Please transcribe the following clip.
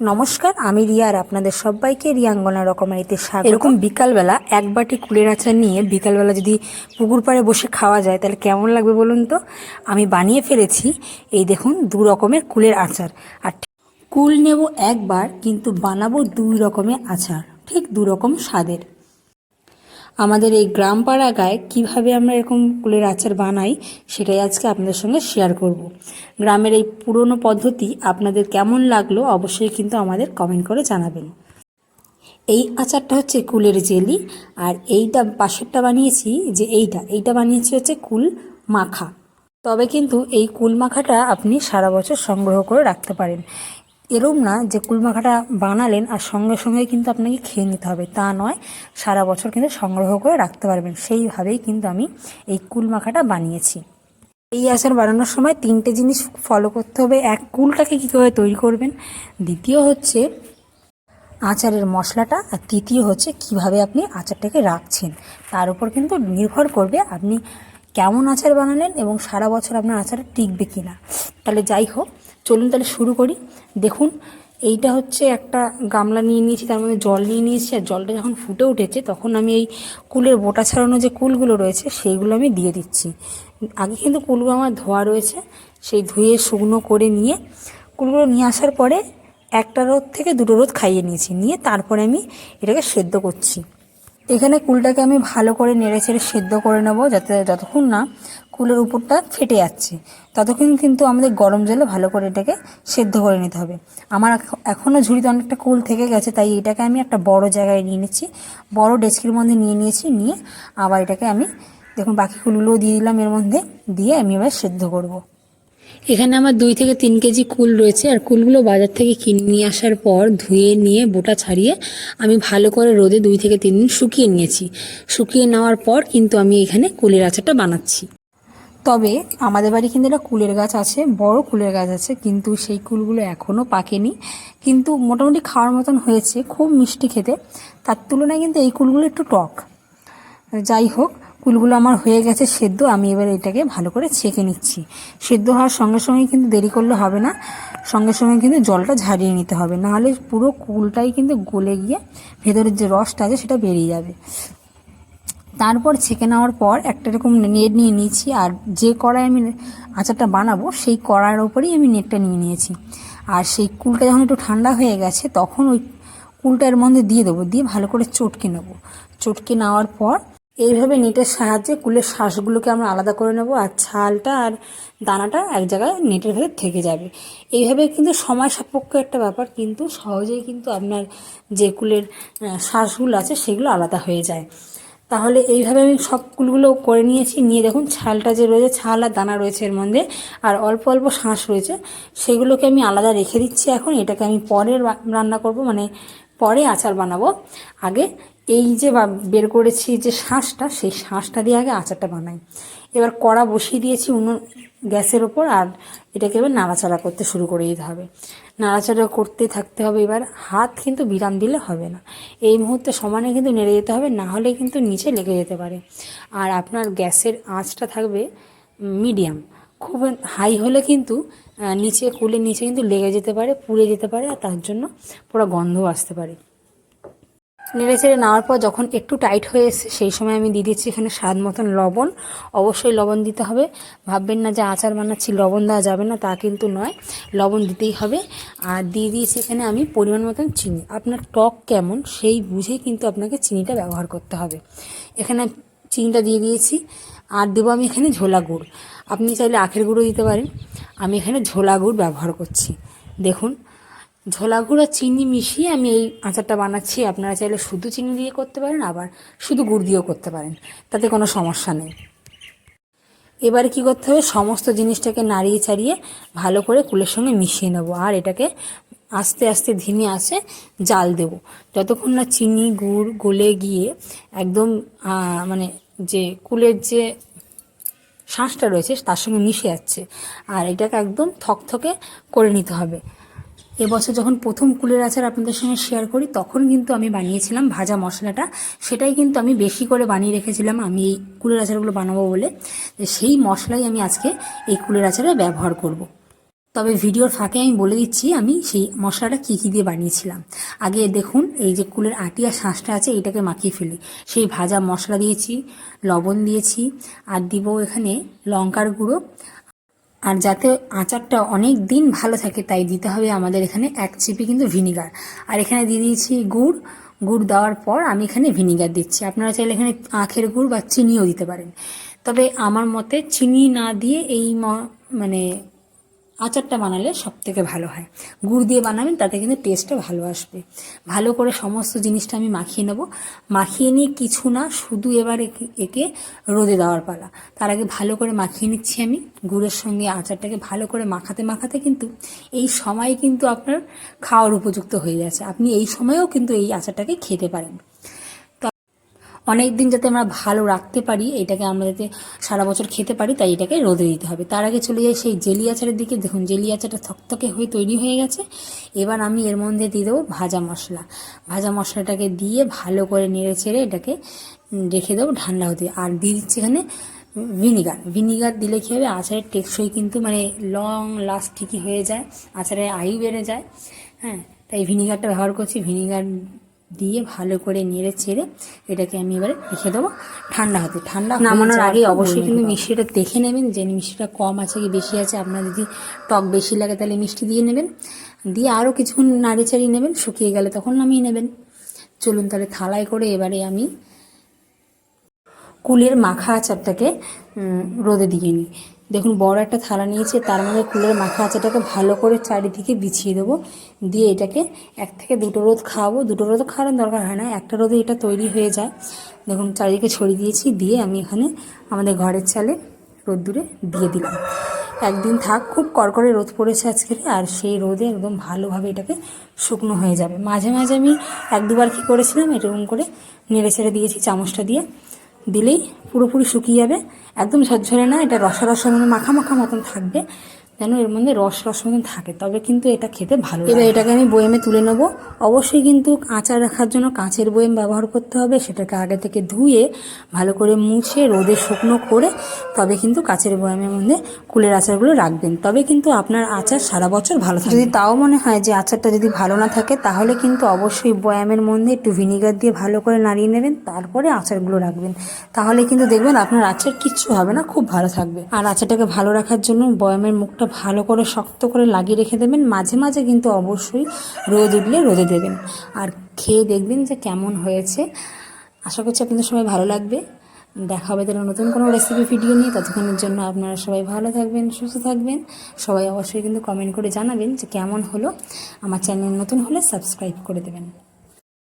নমস্কার, আমি রিয়ার আপনাদের সবাইকে রিয়াঙ্গনা রকমারিতে স্বাগত। এরকম বিকালবেলা এক বাটি কুলের আচার নিয়ে বিকালবেলা যদি পুকুর পাড়ে বসে খাওয়া যায়, তাহলে কেমন লাগবে বলুন তো? আমি বানিয়ে ফেলেছি এই দেখুন দু রকমের কুলের আচার। আর কুল নেব একবার, কিন্তু বানাবো দুই রকমের আচার, ঠিক দু রকম স্বাদের। আমাদের এই গ্রাম পাড়া গায়ে কীভাবে আমরা এরকম কুলের আচার বানাই, সেটাই আজকে আপনাদের সঙ্গে শেয়ার করব। গ্রামের এই পুরনো পদ্ধতি আপনাদের কেমন লাগল অবশ্যই কিন্তু আমাদের কমেন্ট করে জানাবেন। এই আচারটা হচ্ছে কুলের জেলি, আর এইটা পাশেরটা বানিয়েছি যে এইটা এইটা বানিয়েছি হচ্ছে কুল মাখা। তবে কিন্তু এই কুল মাখাটা আপনি সারা বছর সংগ্রহ করে রাখতে পারেন। এরম না যে কুলমাখাটা বানালেন আর সঙ্গে সঙ্গে কিন্তু আপনাকে খেয়ে নিতে হবে। তা নয়, সারা বছর কিন্তু সংগ্রহ করে রাখতে পারবেন। সেইভাবেই কিন্তু আমি এই কুল মাখাটা বানিয়েছি। এই আচার বানানোর সময় তিনটে জিনিস ফলো করতে হবে। এক, কুলটাকে কীভাবে তৈরি করবেন? দ্বিতীয় হচ্ছে আচারের মশলাটা। আর তৃতীয় হচ্ছে কীভাবে আপনি আচারটাকে রাখছেন। তার উপর কিন্তু নির্ভর করবে আপনি কেমন আচার বানালেন এবং সারা বছর আপনার আচার টিকবে কিনা। তাহলে যাই হোক চলুন তাহলে শুরু করি। দেখুন, এইটা হচ্ছে একটা গামলা নিয়ে নিয়েছি, তার মধ্যে জল নিয়ে নিয়েছি, আর জলটা যখন ফুটে উঠেছে তখন আমি এই কুলের বোটা ছাড়ানো যে কুলগুলো রয়েছে সেইগুলো আমি দিয়ে দিচ্ছি। আগে কিন্তু কুলগুলো আমার ধোয়া রয়েছে, সেই ধুয়ে শুকনো করে নিয়ে কুলগুলো নিয়ে আসার পরে একটা রোদ থেকে দুটো রোদ খাইয়ে নিয়েছি, নিয়ে তারপরে আমি এটাকে সেদ্ধ করছি। এখানে কুলটাকে আমি ভালো করে নেড়ে ছেড়ে সেদ্ধ করে নেব যাতে যতক্ষণ না কুলের উপরটা ফেটে যাচ্ছে, ততক্ষণ কিন্তু আমাদের গরম জলে ভালো করে এটাকে সেদ্ধ করে নিতে হবে। আমার এখ- এখনও ঝুড়িতে অনেকটা কুল থেকে গেছে, তাই এটাকে আমি একটা বড় জায়গায় নিয়ে নিচ্ছি। বড় ডেস্কির মধ্যে নিয়ে নিয়েছি, নিয়ে আবার এটাকে আমি, দেখুন বাকি কুলগুলোও দিয়ে দিলাম, এর মধ্যে দিয়ে আমি এবার সেদ্ধ করব। এখানে আমার দুই থেকে তিন কেজি কুল রয়েছে, আর কুলগুলো বাজার থেকে কিনে নিয়ে আসার পর ধুয়ে নিয়ে বোটা ছাড়িয়ে আমি ভালো করে রোদে দুই থেকে তিন দিন শুকিয়ে নিয়েছি। শুকিয়ে নেওয়ার পর কিন্তু আমি এখানে কুলের আচারটা বানাচ্ছি। তবে আমাদের বাড়ি কিন্তু একটা কুলের গাছ আছে, বড় কুলের গাছ আছে, কিন্তু সেই কুলগুলো এখনও পাকেনি। কিন্তু মোটামুটি খাওয়ার মতন হয়েছে, খুব মিষ্টি খেতে। তার তুলনায় কিন্তু এই কুলগুলো একটু টক। যাই হোক কুলগুলো আমার হয়ে গেছে সেদ্ধ, আমি এবার এটাকে ভালো করে ছেঁকে নিচ্ছি। সেদ্ধ হওয়ার সঙ্গে সঙ্গে কিন্তু দেরি করলে হবে না। সঙ্গে সঙ্গে কিন্তু জলটা ঝারিয়ে নিতে হবে। নাহলে পুরো কুলটাই কিন্তু গলে গিয়ে ভেতরের যে রসটা আছে সেটা বেরিয়ে যাবে। তারপর ছেঁকে নেওয়ার পর একটা এরকম নেট নিয়ে নিয়েছি, আর যে কড়াই আমি আচারটা বানাবো সেই কড়াইয়ের ওপরেই আমি নেটটা নিয়ে নিয়েছি। আর সেই কুলটা যখন একটু ঠান্ডা হয়ে গেছে, তখন ওই কুলটার মধ্যে দিয়ে দেবো, দিয়ে ভালো করে চটকে নেব। চটকে নেওয়ার পর এইভাবে নেটের সাহায্যে কুলের শ্বাসগুলোকে আমরা আলাদা করে নেব আর ছালটা আর দানাটা এক জায়গায় নেটের ভেতর থেকে যাবে। এইভাবে কিন্তু সময় সাপেক্ষ একটা ব্যাপার, কিন্তু সহজেই কিন্তু আপনার যে কুলের শ্বাসগুলো আছে সেগুলো আলাদা হয়ে যায়। তাহলে এইভাবে আমি সব কুলগুলো করে নিয়েছি, নিয়ে দেখুন ছালটা যে রয়েছে, ছাল আর দানা রয়েছে এর মধ্যে, আর অল্প অল্প শাঁস রয়েছে। সেগুলোকে আমি আলাদা রেখে দিচ্ছি এখন, এটাকে আমি পরে রান্না করব মানে পরে আচার বানাবো। আগে এই যে বের করেছি যে শাঁসটা, সেই শাঁসটা দিয়ে আগে আচারটা বানাই। এবার কড়া বসিয়ে দিয়েছি উনুন, গ্যাসের ওপর, আর এটাকে এবার নাড়াচাড়া করতে শুরু করে দিতে হবে। নাড়াচাড়া করতে থাকতে হবে এবার, হাত কিন্তু বিরাম দিলে হবে না। এই মুহূর্তে সমানে কিন্তু নেড়ে যেতে হবে, না হলে কিন্তু নিচে লেগে যেতে পারে। আর আপনার গ্যাসের আঁচটা থাকবে মিডিয়াম। খুব হাই হলে কিন্তু নিচে, কুলের নিচে কিন্তু লেগে যেতে পারে, পুড়ে যেতে পারে, আর তার জন্য পুরো গন্ধও আসতে পারে। নেড়ে চেড়ে নেওয়ার পর যখন একটু টাইট হয়ে এসছে, সেই সময় আমি দিয়ে দিচ্ছি এখানে স্বাদ মতন লবণ। অবশ্যই লবণ দিতে হবে। ভাববেন না যে আচার বানাচ্ছি, লবণ দেওয়া যাবে না, তা কিন্তু নয়। লবণ দিতেই হবে। আর দিয়ে দিয়েছি এখানে আমি পরিমাণ মতন চিনি। আপনার টক কেমন, সেই বুঝেই কিন্তু আপনাকে চিনিটা ব্যবহার করতে হবে। এখানে চিনিটা দিয়ে দিয়েছি। আর দেবো আমি এখানে ঝোলা গুড়। আপনি চাইলে আখের গুঁড়ো দিতে পারেন। আমি এখানে ঝোলা গুড় ব্যবহার করছি। দেখুন ঝোলা গুঁড়ো চিনি মিশিয়ে আমি এই আচারটা বানাচ্ছি। আপনারা চাইলে শুধু চিনি দিয়ে করতে পারেন, আবার শুধু গুড় দিয়েও করতে পারেন। তাতে কোনো সমস্যা নেই। এবারে কি করতে হবে? সমস্ত জিনিসটাকে নাড়িয়ে ছাড়িয়ে ভালো করে কুলের সঙ্গে মিশিয়ে নেব। আর এটাকে আস্তে আস্তে ধিমে আসে জাল দেব। যতক্ষণ না চিনি, গুড় গলে গিয়ে একদম মানে যে কুলের যে শাঁসটা রয়েছে, তার সঙ্গে মিশে যাচ্ছে। আর এটাকে একদম থকথকে করে নিতে হবে। এবছর যখন প্রথম কুলের আচার আপনাদের সঙ্গে শেয়ার করি, তখন কিন্তু আমি বানিয়েছিলাম ভাজা মশলাটা। সেটাই কিন্তু আমি বেশি করে বানিয়ে রেখেছিলাম, আমি এই কুলের আচারগুলো বানাবো বলে। সেই মশলাই আমি আজকে এই কুলের আচারে ব্যবহার করব। তবে ভিডিওর ফাঁকে আমি বলে দিচ্ছি, আমি সেই মশলাটা কী কী দিয়ে বানিয়েছিলাম। আগে দেখুন, এই যে কুলের আটি আর শাঁসটা আছে, এটাকে মাখিয়ে ফেলি। সেই ভাজা মশলা দিয়েছি, লবণ দিয়েছি, আর দিব এখানে লঙ্কার গুঁড়ো আর যাতে আচারটা অনেক দিন ভালো থাকে, তাই দিতে হবে আমাদের এখানে এক চিপি কিন্তু ভিনিগার। আর এখানে দিয়ে দিয়েছি গুড়। গুড় দেওয়ার পর আমি এখানে ভিনিগার দিচ্ছি। আপনারা চাইলে এখানে আখের গুড় বা চিনিও দিতে পারেন। তবে আমার মতে চিনি না দিয়ে এই মানে আচারটা বানালে সব থেকে ভালো হয়। গুড় দিয়ে বানাবেন, তাতে কিন্তু টেস্টটা ভালো আসবে। ভালো করে সমস্ত জিনিসটা আমি মাখিয়ে নেব। মাখিয়ে নিয়ে কিছু না, শুধু এবার একে- রোদে দেওয়ার পালা। তার আগে ভালো করে মাখিয়ে নিচ্ছি আমি। গুড়ের সঙ্গে আচারটাকে ভালো করে মাখাতে মাখাতে কিন্তু এই সময় কিন্তু আপনার খাওয়ার উপযুক্ত হয়ে যাচ্ছে আপনি এই সময়েও কিন্তু এই আচারটাকে খেতে পারেন। অনেক দিন যাতে আমরা ভালো রাখতে পারি, এটাকে আমরা যাতে সারা বছর খেতে পারি, তাই এটাকে রোদে দিতে হবে। তার আগে চলে যাই সেই জেলি আচারের দিকে। দেখুন, জেলি আচারটা থকথকে হয়ে তৈরি হয়ে গেছে। এবার আমি এর মধ্যে দিয়ে দেবো ভাজা মশলা। ভাজা মশলাটাকে দিয়ে ভালো করে নেড়ে চেড়ে এটাকে রেখে দেবো ঠান্ডা হতে। আর দিয়ে দিচ্ছি এখানে ভিনিগার। ভিনিগার দিলে কী হবে? আচারের টেকসই কিন্তু মানে লং লাস্টিকই হয়ে যায়। আচারের আয়ু বেড়ে যায়। হ্যাঁ তাই ভিনিগারটা ব্যবহার করছি। ভিনিগার দিয়ে ভালো করে নেড়ে চেড়ে এটাকে আমি এবারে রেখে দেবো ঠান্ডা হতে। ঠান্ডা নামানোর আগে অবশ্যই কিন্তু মিষ্টিটা দেখে নেবেন যে মিষ্টিটা কম আছে কি বেশি আছে। আপনার যদি টক বেশি লাগে তাহলে মিষ্টি দিয়ে নেবেন। দিয়ে আরও কিছুক্ষণ নাড়ি চাড়িয়ে নেবেন শুকিয়ে গেলে তখন নামিয়ে নেবেন। চলুন তাহলে থালায় করে এবারে আমি কুলের মাখা আচারটাকে রোদে দিয়ে নিই। দেখুন, বড় একটা থালা নিয়েছি, তার মধ্যে কুলের মাখা আচারটাকে ভালো করে চারিদিকে বিছিয়ে দেবো। দিয়ে এটাকে এক থেকে দুটো রোদ খাওয়াবো। দুটো রোদ খাওয়ানোর দরকার হয় না, একটা রোদে এটা তৈরি হয়ে যায়। দেখুন, চারিদিকে ছড়িয়ে দিয়েছি, দিয়ে আমি এখানে আমাদের ঘরের চালে রোদ্দুরে দিয়ে দিলাম। একদিন থাক, খুব কড়কড়ে রোদ পড়েছে আজকে আর সেই রোদে একদম ভালোভাবে এটাকে শুকনো হয়ে যাবে। মাঝে মাঝে আমি এক দুবার কী করেছিলাম, এরকম করে নেড়ে ছেড়ে দিয়েছি চামচটা দিয়ে। দিলেই পুরোপুরি শুকিয়ে যাবে। একদম ঝরঝরে না, এটা রসা রসা মানে মাখা মাখা মতন থাকবে। যেন এর মধ্যে রস রস মতন থাকে তবে কিন্তু এটা খেতে ভালো এবার এটাকে আমি বয়েমে তুলে নেব। অবশ্যই কিন্তু আচার রাখার জন্য কাঁচের বয়েম ব্যবহার করতে হবে সেটাকে আগে থেকে ধুয়ে ভালো করে মুছে রোদে শুকনো করে তবে কিন্তু কাঁচের বয়ামের মধ্যে কুলের আচারগুলো রাখবেন। তবে কিন্তু আপনার আচার সারা বছর ভালো থাকে যদি তাও মনে হয় যে আচারটা যদি ভালো না থাকে তাহলে কিন্তু অবশ্যই বয়ামের মধ্যে একটু ভিনিগার দিয়ে ভালো করে নাড়িয়ে নেবেন তারপরে আচারগুলো রাখবেন। তাহলে কিন্তু দেখবেন আপনার আচার কিচ্ছু হবে না খুব ভালো থাকবে। আর আচারটাকে ভালো রাখার জন্য বয়ামের মুখটা ভালো করে শক্ত করে লাগিয়ে রেখে দেবেন। মাঝে মাঝে কিন্তু অবশ্যই রোদ উঠলে রোদে দেবেন। আর খেয়ে দেখবেন যে কেমন হয়েছে। আশা করছি আপনাদের সবাই ভালো লাগবে। দেখা হবে তাহলে নতুন কোনো রেসিপি ভিডিও নিয়ে। ততক্ষণের জন্য আপনারা সবাই ভালো থাকবেন, সুস্থ থাকবেন। সবাই অবশ্যই কিন্তু কমেন্ট করে জানাবেন যে কেমন হলো। আমার চ্যানেল নতুন হলে সাবস্ক্রাইব করে দেবেন।